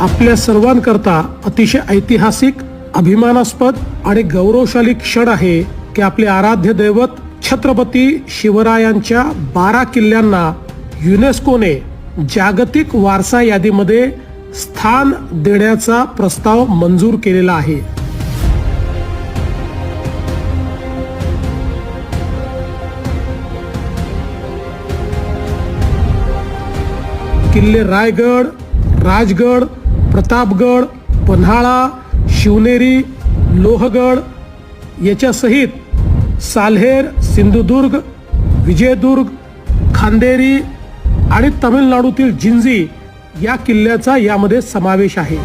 आपल्या सर्वांकरता अतिशय ऐतिहासिक अभिमानास्पद आणि गौरवशाली क्षण आहे की आपले आराध्य दैवत छत्रपती शिवरायांच्या बारा किल्ल्यांना युनेस्कोने जागतिक वारसा यादीमध्ये स्थान देण्याचा प्रस्ताव मंजूर केलेला आहे. किल्ले रायगड राजगड प्रतापगड पन्हाळा शिवनेरी लोहगड याच्यासहित साल्हेर सिंधुदुर्ग विजयदुर्ग खांदेरी आणि तमिळनाडूतील जिंजी या किल्ल्याचा यामध्ये समावेश आहे.